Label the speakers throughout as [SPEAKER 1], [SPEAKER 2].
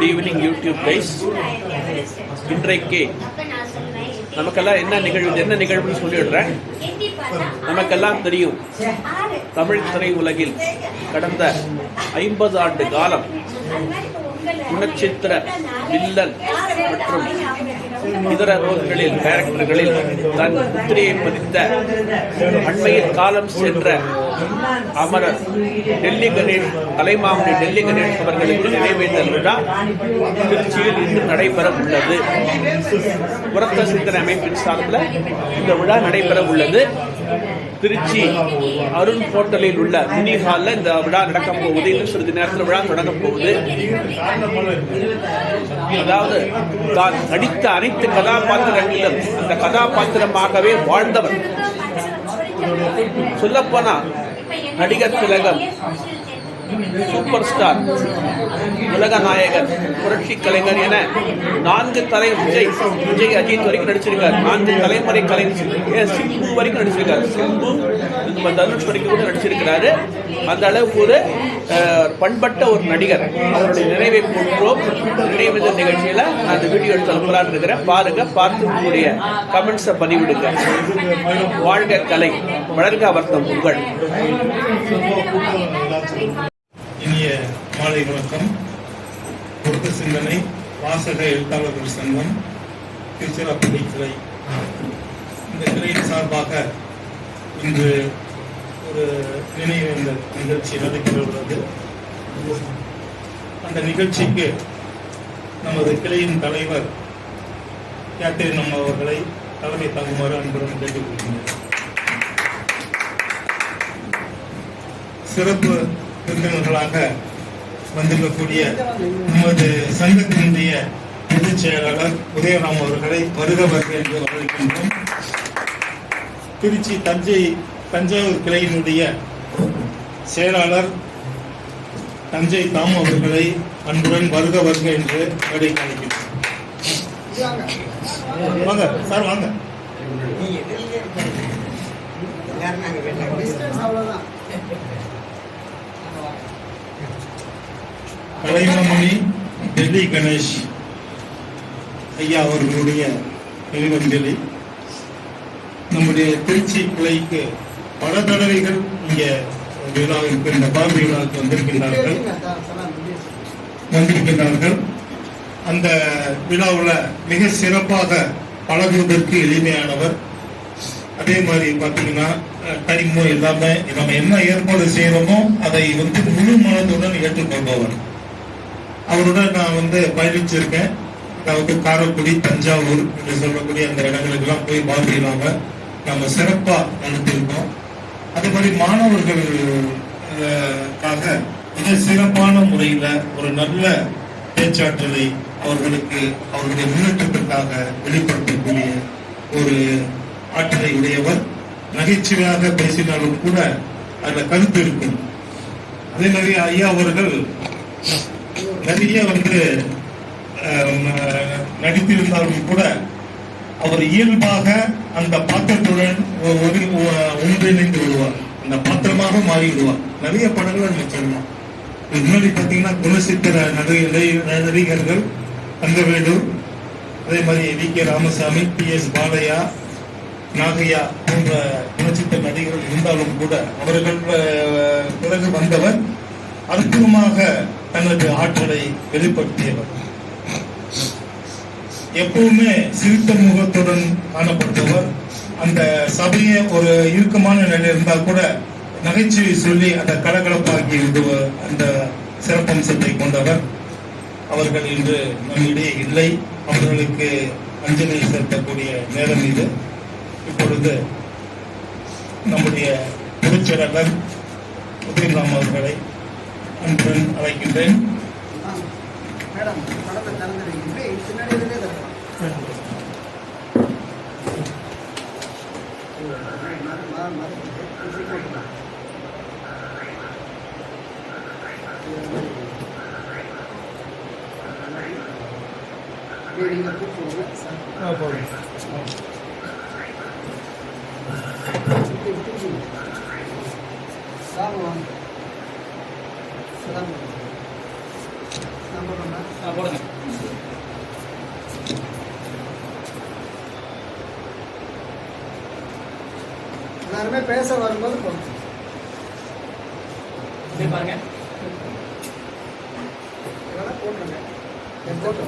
[SPEAKER 1] Good evening YouTube guys இன்றைக்கு நமக்கெல்லாம் என்ன நிகழ்வு என்ன நிகழ்வுன்னு சொல்லிடுறேன் நமக்கெல்லாம் தெரியும். தமிழ் திரை உலகில் கடந்த ஐம்பது ஆண்டு காலம் குணச்சித்திர வில்லன் மற்றும் இதர ரோல்களில் கேரக்டர்களில் தன் முத்திரையை பதித்த அண்மையில் காலம் சென்ற அமரர் டெல்லி கணேஷ் தலைமாமணி டெல்லி கணேஷ் அவர்களுக்கு நினைவேந்தல் விழா திருச்சியில் இன்று நடைபெற உள்ளது உரத்த சிந்தனை அமைப்பின் சார்பில் இந்த விழா நடைபெற உள்ளது திருச்சி அருண் ஹோட்டலில் உள்ள மினி ஹாலில் இந்த விழா நடக்கப் போகுது. இன்னும் சிறிது நேரத்தில் விழா தொடங்க போகுது. அதாவது தான் நடித்த அனைத்து கதாபாத்திரங்களிலும் அந்த கதாபாத்திரமாகவே வாழ்ந்தவர் சொல்லப்போனா நடிகர் திலகம் சூப்பர் ஸ்டார் உலக நாயகர் புரட்சி கலைஞர் என நான்கு தலை விஜய் விஜய் அஜித் வரைக்கும் நடிச்சிருக்கார். நான்கு தலைமுறை கலைஞர் சிம்பு வரைக்கும் நடிச்சிருக்காரு. சிம்பு நம்ம தனுஷ் வரைக்கும் கூட நடிச்சிருக்கிறாரு. அந்த அளவுக்கு ஒரு பண்பட்ட ஒரு நடிகர். அவருடைய நிறைவை போன்றோம் நினைவு நிகழ்ச்சியில் நான் அந்த வீடியோ எடுத்து அனுப்பலான்னு இருக்கிறேன். பாருங்க பார்த்து உங்களுடைய கமெண்ட்ஸை பதிவிடுங்க. வாழ்க கலை வளர்க அவர்த்தம் உங்கள்.
[SPEAKER 2] இனிய மாலை வணக்கம். பொருத்த சிந்தனை வாசக எழுத்தாளர்கள் சங்கம் திருச்சிராப்பள்ளி கிளை இந்த கிளையின் சார்பாக இன்று ஒரு நினைவேந்த நிகழ்ச்சி நடைபெற உள்ளது அந்த நிகழ்ச்சிக்கு நமது கிளையின் தலைவர் கேட்டரின் அம்மா அவர்களை தலைமை தாங்குமாறு அன்புடன் கேட்டுக்கொள்கிறேன். சிறப்பு விருந்தினர்களாக வந்திருக்கக்கூடிய நமது சங்கத்தினுடைய பொதுச் செயலாளர் உதயராம் அவர்களை வருக வருக என்று வரவேற்கின்றோம். திருச்சி தஞ்சை தஞ்சாவூர் கிளையினுடைய செயலாளர் தஞ்சை தாம் அவர்களை அன்புடன் வருக வருக என்று வருகை அழைக்கின்றோம் வாங்க சார் வாங்க. கலைமாமணி டெல்லி கணேஷ் ஐயா அவர்களுடைய நினைவஞ்சலி நம்முடைய திருச்சி கிளைக்கு பல தடவைகள் இங்கே விழாவிற்கு இந்த பாம்பு விழாவுக்கு வந்திருக்கின்றார்கள். வந்திருக்கின்றார்கள். அந்த விழாவில் மிக சிறப்பாக பழகுவதற்கு எளிமையானவர். அதே மாதிரி பார்த்தீங்கன்னா டைமோ எல்லாமே நம்ம என்ன ஏற்பாடு செய்யறோமோ அதை வந்து முழு மனத்துடன் ஏற்றுக்கொள்பவர். அவருடன் நான் வந்து பயணிச்சிருக்கேன். அதாவது காரைக்குடி தஞ்சாவூர் என்று சொல்லக்கூடிய அந்த இடங்களுக்கெல்லாம் போய் பார்வையிலாம நம்ம சிறப்பா நடத்திருக்கோம். அதே மாதிரி மாணவர்கள் மிக சிறப்பான முறையில ஒரு நல்ல பேச்சாற்றலை அவர்களுக்கு அவர்களுடைய முன்னேற்றத்திற்காக வெளிப்படுத்தக்கூடிய ஒரு ஆற்றலை உடையவர். நகைச்சுவையாக பேசினாலும் கூட அந்த கருத்து இருக்கும். அதே மாதிரி ஐயா அவர்கள் நிறைய வந்து நடித்திருந்தாலும் கூட அவர் இயல்பாக அந்த பாத்திரத்துடன் ஒன்றிணைந்து விடுவார். அந்த பாத்திரமாக மாறிவிடுவார். நிறைய படங்கள் நம்ம முன்னாடி பார்த்தீங்கன்னா குணசித்திர நடிகை- நடிகர்கள் தங்கவேலு அதே மாதிரி V K Ramasamy P S Balaiah Nagaiah போன்ற குணச்சித்த நடிகர்கள் இருந்தாலும் கூட அவர்கள் பிறகு வந்தவர் அற்புதமாக தனது ஆற்றலை வெளிப்படுத்தியவர். எப்பவுமே சிரித்த முகத்துடன் காணப்பட்டவர். அந்த சபையை ஒரு இறுக்கமான நிலையில் இருந்தா கூட நகைச்சுவை சொல்லி அந்த கலகலப்பாக்கி விடுவர் அந்த சிறப்பம்சத்தை கொண்டவர். அவர்கள் இன்று நம்மிடையே இல்லை. அவர்களுக்கு அஞ்சலி செலுத்தக்கூடிய நேரம் இது. இப்பொழுது நம்முடைய பொதுச்செயலாளர் உதயராம் அவர்களை அன்புடன் அழைக்கின்றேன்.
[SPEAKER 3] போதும் படத்தை திறந்துருக்கீங்க பின்னாடி இருந்தே திறக்கலாம் நீங்க கூப்பிடுங்க சார் சார் வாங்க சார் நம்பர்
[SPEAKER 4] போடுங்க
[SPEAKER 3] எல்லாருமே பேச வரும்போது
[SPEAKER 4] இப்படி பாருங்க.
[SPEAKER 3] போட்டுருங்க. போட்டு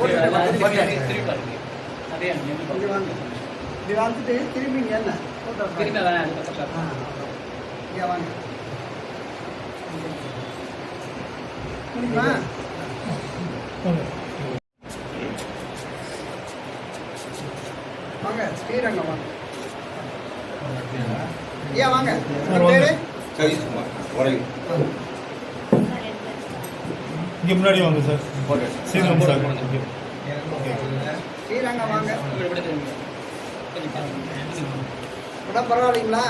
[SPEAKER 3] ஒரு வேலை பாருங்க. திரும்புங்க.
[SPEAKER 4] அதே
[SPEAKER 3] இப்படி வாங்க இப்படி வந்துட்டு திரும்பிங்க என்ன.
[SPEAKER 4] அதான்
[SPEAKER 3] இங்கே வாங்க முடியுமா வாங்க ஸ்ரீரங்கம் வாங்க ஐயா வாங்க உங்க பேரு
[SPEAKER 1] சதீஷ்குமார் உறையூர்
[SPEAKER 5] இங்கே முன்னாடி வாங்க சார். சீக்கிரம் சார்
[SPEAKER 3] ஸ்ரீரங்கம் வாங்க
[SPEAKER 4] இப்படி இப்படி திரும்புங்க. கொஞ்சம் பாருங்க.
[SPEAKER 3] உடம்பு பரவாயில்லைங்களா?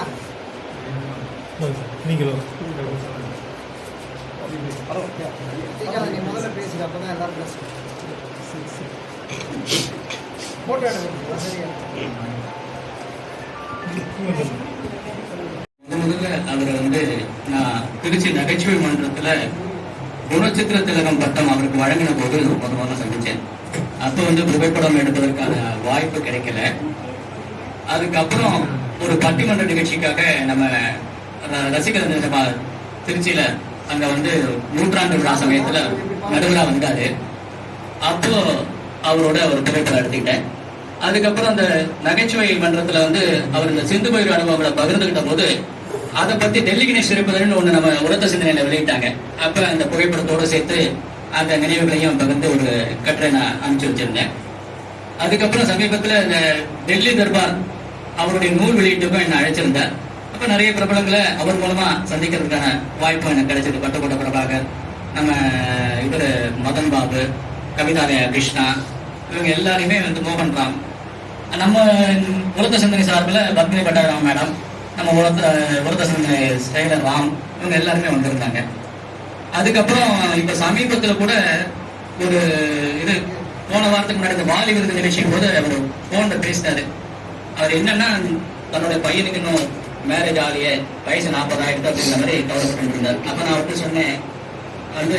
[SPEAKER 5] நீங்களும்
[SPEAKER 3] சீக்கிரம் நீ முதல்ல பேசுங்க அப்பதான் எல்லாரும் பேசுங்க போட்டோ எடுங்க வசதியா
[SPEAKER 6] முதல்ல அவரை வந்து நான் திருச்சி நகைச்சுவை மன்றத்துல குணச்சித்திர திலகம் பட்டம் அவருக்கு வழங்கின போது முத முதல்ல சந்திச்சேன். அப்போ வந்து புகைப்படம் எடுப்பதற்கான வாய்ப்பு கிடைக்கல. அதுக்கப்புறம் ஒரு பட்டிமன்ற நிகழ்ச்சிக்காக நம்ம ரசிகர் நம்ம திருச்சியில அங்க வந்து நூற்றாண்டு விழா சமயத்துல நடுவிழா வந்தாரு. அப்போ அவரோட ஒரு புகைப்படம் எடுத்துக்கிட்டேன். அதுக்கப்புறம் அந்த நகைச்சுவை மன்றத்துல வந்து அவர் இந்த சிந்து பயிர் அனுபவங்களை பகிர்ந்துகிட்ட போது அதை பத்தி டெல்லி கணேஷ் இருப்பதுன்னு ஒண்ணு நம்ம உரத்த சிந்தனையில வெளியிட்டாங்க. அப்ப அந்த புகைப்படத்தோட சேர்த்து அந்த நினைவுகளையும் பகிர்ந்து ஒரு கட்டுரை நான் அனுப்பிச்சு வச்சிருந்தேன். அதுக்கப்புறம் சமீபத்துல இந்த டெல்லி தர்பார் அவருடைய நூல் வெளியீட்டுக்கும் என்ன அழைச்சிருந்தார். அப்ப நிறைய பிரபலங்களை அவர் மூலமா சந்திக்கிறதுக்கான வாய்ப்பும் எனக்கு கிடைச்சது பட்டுக்கோட்டை பிரபாகர் நம்ம இவர் மதன் பாபு கவிதாலயா கிருஷ்ணா இவங்க எல்லாருமே வந்து மோகன் ராம். நம்ம உலக சிந்தனை சார்பில் பத்மினி பட்டாராம் மேடம் நம்ம உலக உலக சிந்தனை செயலர் ராம் இவங்க எல்லாருமே வந்திருந்தாங்க. அதுக்கப்புறம் இப்ப சமீபத்தில் கூட ஒரு இது போன வாரத்துக்கு முன்னாடி இந்த வாலி விருது நிகழ்ச்சியும் போது அவர் போன்ல பேசினாரு அவர் என்னன்னா தன்னோட பையனுக்கு இன்னும் மேரேஜ் ஆகலையே வயசு நாற்பதாயிரத்து அப்படிங்கிற மாதிரி கவலைப்பட்டு இருந்தார் அப்ப நான் அவர்கிட்ட சொன்னேன் வந்து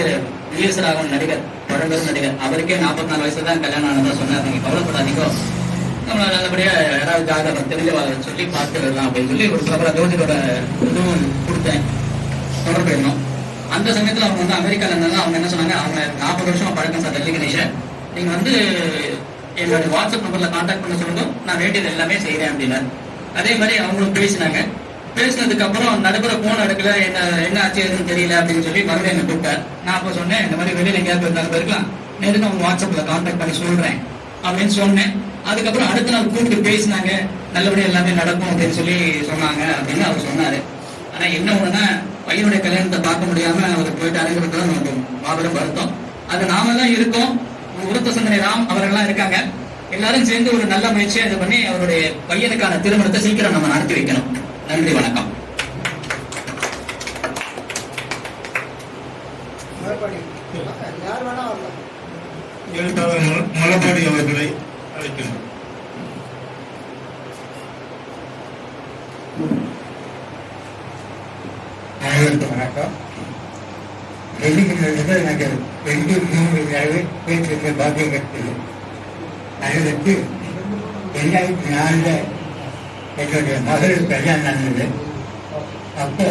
[SPEAKER 6] விஎஸ் ராகவன் நடிகர் பழம்பெரும் நடிகர். அவருக்கே நாற்பத்தி நாலு வயசுல தான் கல்யாணம் ஆனதா சொன்னார். நீங்க கவலைப்படாதீங்கோ. நம்ம நல்லபடியா யாராவது ஜாதகம் தெரிஞ்சவாத சொல்லி பார்த்துடலாம் அப்படின்னு சொல்லி ஒரு பிரபல ஜோதிடோட இதுவும் கொடுத்தேன். தொடர்பு இருந்தோம். அந்த சமயத்துல அவங்க வந்து அமெரிக்கால இருந்தாலும் அவங்க என்ன சொன்னாங்க அவங்க நாற்பது வருஷம் பழக்கம் சார் டெல்லி கணேஷன் நீங்க வந்து என்னோட வாட்ஸ்அப் நம்பர்ல கான்டாக்ட் பண்ண சொல்லணும் நான் வேண்டியது எல்லாமே செய்யறேன் அப்படின்னா. அதே மாதிரி அவங்களும் பேசினாங்க. பேசினதுக்கு அப்புறம் நடுப்புற போன் எடுக்கல என்ன என்ன ஆச்சு எதுன்னு தெரியல அப்படின்னு சொல்லி மறுபடியும் என்ன கூப்பிட்டார். நான் அப்ப சொன்னேன் இந்த மாதிரி வெளியில எங்கேயாவது இருந்தாலும் போயிருக்கலாம். நேருக்கு அவங்க வாட்ஸ்அப்ல கான்டாக்ட் பண்ணி சொல்றேன். அப்படின்னு சொன்னேன். அதுக்கப்புறம் அடுத்த நாள் கூப்பிட்டு பேசினாங்க. நல்லபடியாக எல்லாமே நடக்கும் அப்படின்னு சொல்லி சொன்னாங்க அப்படின்னு அவர் சொன்னாரு. ஆனா என்ன ஒண்ணுன்னா பையனுடைய கல்யாணத்தை பார்க்க முடியாம அவர் போயிட்டாருங்கிறது நமக்கு மாபெரும் வருத்தம். அது நாம தான் இருக்கோம். உருத்த சிந்தனை ராம் அவர்கள்லாம் இருக்காங்க. எல்லாரும் சேர்ந்து ஒரு நல்ல முயற்சியை இது பண்ணி அவருடைய பையனுக்கான திருமணத்தை சீக்கிரம் நம்ம நடத்தி வைக்கணும். நன்றி வணக்கம்.
[SPEAKER 2] எழுத்தாளர் மல- மலபாடி அவர்களை அழைக்கிறோம்.
[SPEAKER 7] அனைவருக்கும் வணக்கம். எனக்கு ரெண்டு மூணு பேசுகிற பாக்கியம் கிடைச்சது அதுக்கு ரெண்டாயிரத்தி நாலுல என்னுடைய மகள் கல்யாணம் நடந்தது அப்போ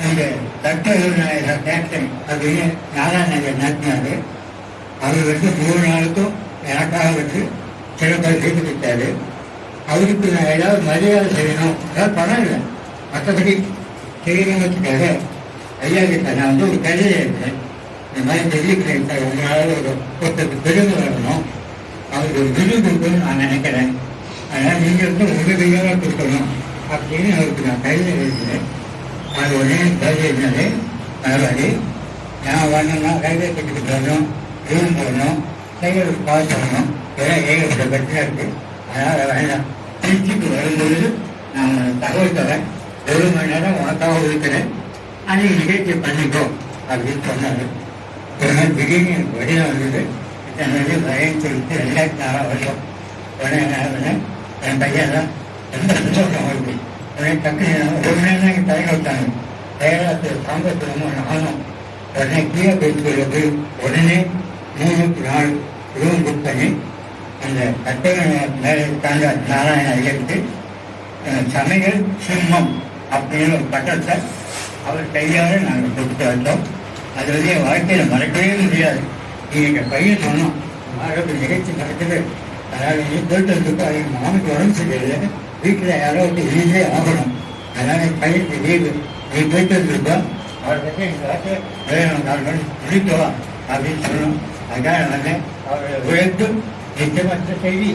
[SPEAKER 7] அந்த தட்டநாயகர் கேப்டன் அப்படின்னு நாராயணர் நடத்தினாரு அவர் வந்து மூணு நாளுக்கும் எனக்காக வந்து சிறப்பாக செய்து கொடுத்தாரு அவருக்கு நான் ஏதாவது மரியாதை செய்யணும் ஏதாவது பணம் இல்லை மற்றபடி செய்யணுங்கிறதுக்காக ஐயா கிட்ட நான் வந்து ஒரு கதையை இருக்கேன் இந்த மாதிரி பெரிய சார் உங்களால் ஒரு ஒருத்தருக்கு பெருமை வரணும். அவருக்கு ஒரு விருது கொடுக்கணும்னு நான் நினைக்கிறேன். அதனால் நீங்கள் வந்து உதவியாக கொடுக்கணும். அப்படின்னு அவருக்கு நான் கையில் எழுதினேன் அது உடனே கவிதை எழுதினது பரவாயில்லை நான் வரணும்னா ரயில்வே டிக்கெட் வரணும் ரூம் போடணும் கையில் பாஸ் பண்ணணும் இதெல்லாம் ஏகப்பட்ட பிரச்சனை இருக்குது அதனால் வேண்டாம். திருச்சிக்கு வரும்பொழுது நான் தகவல் தரேன். ஒரு மணி நேரம் உனக்காக இருக்கிறேன் அன்னைக்கு நிகழ்ச்சி பண்ணிக்கோ அப்படின்னு சொன்னாரு. உடனே திடீர்னு எனக்கு வெளியே வந்தது என்னது பயம் சொல்லிட்டு ரெண்டாயிரத்தி நாலாம் வருஷம் உடனே என்ன என் பையன் தான் ரொம்ப சந்தோஷம் வருது உடனே டக்குனு ஒரு மணி நேரம் தான் தலையை விட்டாங்க பேராசிரியர் சாம்பத்திரமும் நானும். உடனே கீழே பேசுகிறது உடனே மூணுக்கு நாலு ரூம் புக் பண்ணி அந்த கட்டண மேலே உட்கார்ந்த நாராயண ஐயருக்கு சமையல் சிம்மம் அப்படின்னு ஒரு பட்டத்தை அவர் கையால் நாங்கள் கொடுத்து வந்தோம். அது வந்து என் வாழ்க்கையில் மறக்கவே முடியாது. எங்கள் பையன் சொன்னோம் மாணவர்கள் நிகழ்ச்சி நடக்குது. அதனால் நீ போயிட்டு வந்துட்டு எங்கள் மாமனுக்கு உடம்பு சரியில்லை. வீட்டில் யாரோ வந்து இருந்தே ஆகணும். அதனால் என் பையனுக்கு லீவு. நீ போயிட்டு வந்துருப்பா அவரை பற்றி எங்கள் வாழ்க்கை நாலு மணி முடிக்க வா அப்படின்னு சொன்னோம் அதுக்காக வந்து அவரை உழைப்பு நிச்சயமற்ற செய்தி.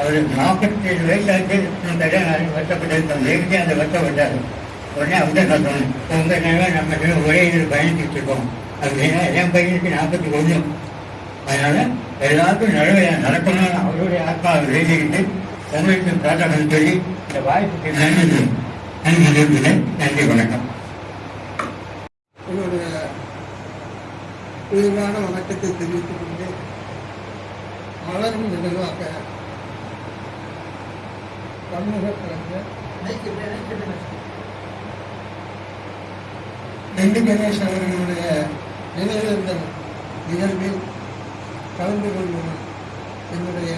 [SPEAKER 7] அவர் நாற்பத்தி ஏழு வயசு வயசாச்சு கல்யாணம் வருத்தப்பட்டிருந்தோம் வேலைக்கு அந்த வருத்தப்பட்டார் உடனே அவங்க சொன்னேன் உங்க நேரம் நம்ம ஒரே இதில் பயணிச்சுட்டு இருக்கோம் அப்படின்னா என் பையனுக்கு நாற்பத்தி ஒன்று. அதனால எல்லாருக்கும் நல்ல நடக்கணும்னு அவருடைய ஆத்மாவை வேண்டிக்கிட்டு உங்களுக்கு பிரார்த்தனை சொல்லி இந்த வாய்ப்புக்கு நன்றி. நன்றி நன்றி நன்றி வணக்கம்.
[SPEAKER 3] என்னுடைய உயர்வான வணக்கத்தை தெரிவித்துக் கொண்டு மலரும் நினைவாக பன்முக கலைஞர் ரெண்டு கணேஷ் அவர்களுடைய நினைவேந்தல் நிகழ்வில் கலந்து கொள்வது என்னுடைய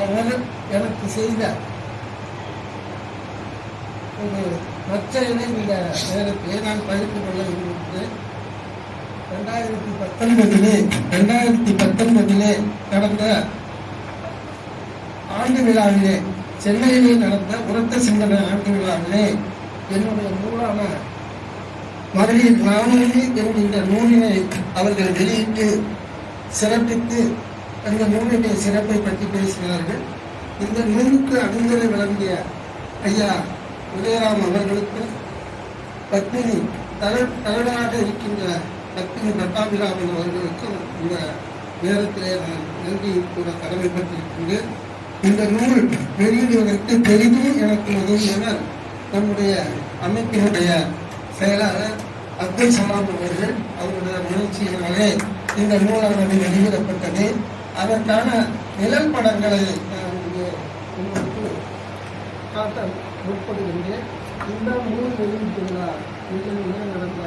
[SPEAKER 3] அவர் எனக்கு செய்த ஒரு பிரச்சனை இந்த நேரத்தை நான் பகிர்ந்து கொள்ள விரும்புகிறேன். ரெண்டாயிரத்தி பத்தொன்பதிலே ரெண்டாயிரத்தி பத்தொன்பதிலே நடந்த ஆண்டு விழாவிலே சென்னையிலே நடந்த உரத்த சிந்தனை ஆண்டு விழாவிலே என்னுடைய நூலான மகளிர் நானூறு என்கின்ற நூலினை அவர்கள் வெளியிட்டு சிறப்பித்து அந்த நூலினுடைய சிறப்பை பற்றி பேசினார்கள். இந்த நூலுக்கு அணிந்தரை வழங்கிய ஐயா உதயராம் அவர்களுக்கு பத்மினி தலை தலைவராக இருக்கின்ற பத்மினி பட்டாபிராமன் அவர்களுக்கும் இந்த நேரத்திலே நான் நன்றி கூட கடமைப்பட்டிருக்கின்றேன். இந்த நூல் வெளியிடுவதற்கு பெரிதும் எனக்கு உதவியவர் நம்முடைய அமைப்பினுடைய செயலாளர் அப்துல் சலாம் அவர்கள் அவருடைய முயற்சியினாலே இந்த நூலானது வெளியிடப்பட்டது. அதற்கான நிழல் படங்களை நான் இங்கே உங்களுக்கு காட்ட முற்படுகின்றேன். இந்த நூல் வெளியீட்டு விழா நிகழ்வுகள் நடந்த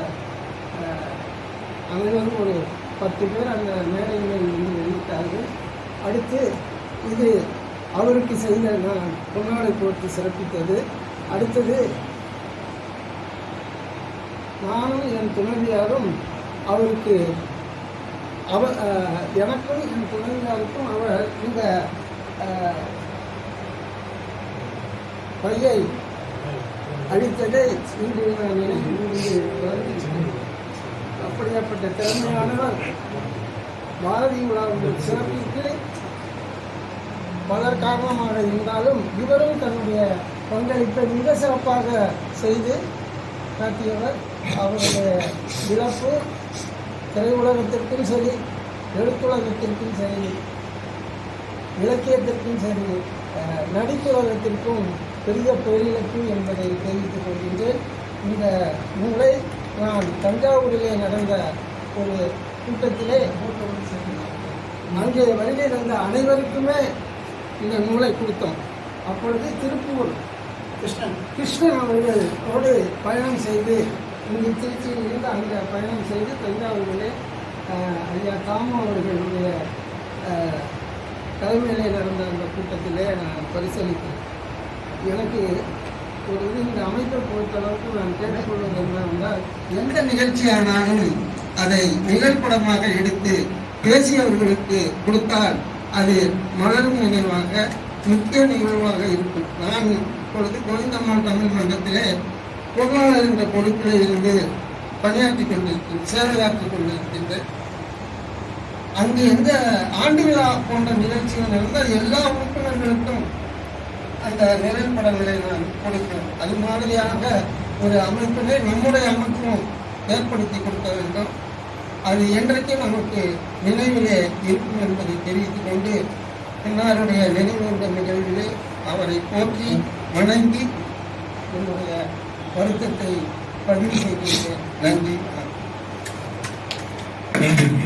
[SPEAKER 3] அனைவரும் ஒரு பத்து பேர் அந்த மேடைகளை வந்து வெளியிட்டார்கள். அடுத்து இது அவருக்கு செய்த நான் பொன்னாடை போட்டு சிறப்பித்தது. அடுத்தது நானும் என் துணைவியாரும் அவருக்கு அவ எனக்கும் என் துணைவியாருக்கும் அவர் இந்த பையை அளித்ததை இன்று நான் அப்படியாப்பட்ட திறமையானவர் பாரதி விழாவுடைய சிறப்பிற்கு பலர் காரணமாக இருந்தாலும் இவரும் தன்னுடைய பங்களிப்பை மிக சிறப்பாக செய்து காட்டியவர் அவருடைய இழப்பு திரையுலகத்திற்கும் சரி எழுத்துலகத்திற்கும் சரி இலக்கியத்திற்கும் சரி நடிப்புலகத்திற்கும் பெரிய பேரிழப்பு என்பதை தெரிவித்துக் கொள்கின்றேன். இந்த நூலை நான் தஞ்சாவூரிலே நடந்த ஒரு கூட்டத்திலே அங்கே வருகை தந்த அனைவருக்குமே இந்த நூலை கொடுத்தோம். அப்பொழுது திருப்பூர் கிருஷ்ணன். கிருஷ்ணன் அவர்களோடு பயணம் செய்து இங்கு திருச்சியிலிருந்து அங்கே பயணம் செய்து தஞ்சாவூரிலே ஐயா தாமு அவர்களுடைய தலைமையிலே நடந்த அந்த கூட்டத்திலே நான் பரிசீலித்தேன் எனக்கு ஒரு இது இந்த அமைப்பை பொறுத்தளவுக்கு நான் கேட்டுக்கொள்வது என்னவென்றால் எந்த நிகழ்ச்சியானாலும் அதை நிகழ்படமாக எடுத்து பேசியவர்களுக்கு கொடுத்தால் அது மலரும் நினைவாக முக்கிய நிகழ்வாக இருக்கும். நான் இப்பொழுது கோவிந்தம்மாள் தமிழ் மன்றத்திலே பொருளாளர் என்ற பொறுப்பில் இருந்து பணியாற்றிக் கொண்டிருக்கின்ற சேவையாற்றிக் கொண்டிருக்கின்ற அங்கு எந்த ஆண்டு விழா போன்ற நிகழ்ச்சிகள் நடந்தால் எல்லா உறுப்பினர்களுக்கும் அந்த நிழல் படங்களை நான் கொடுக்கிறேன். அது மாதிரியாக ஒரு அமைப்பினை நம்முடைய அமைப்பும் ஏற்படுத்தி கொடுக்க வேண்டும். அது என்றைக்கும் நமக்கு நினைவிலே இருக்கும் என்பதை தெரிவித்துக் கொண்டு இன்னாருடைய நினைவு நிகழ்விலே அவரை போற்றி வணங்கி என்னுடைய வருத்தத்தை பதிவு செய்கின்றேன் நன்றி.
[SPEAKER 2] நன்றி.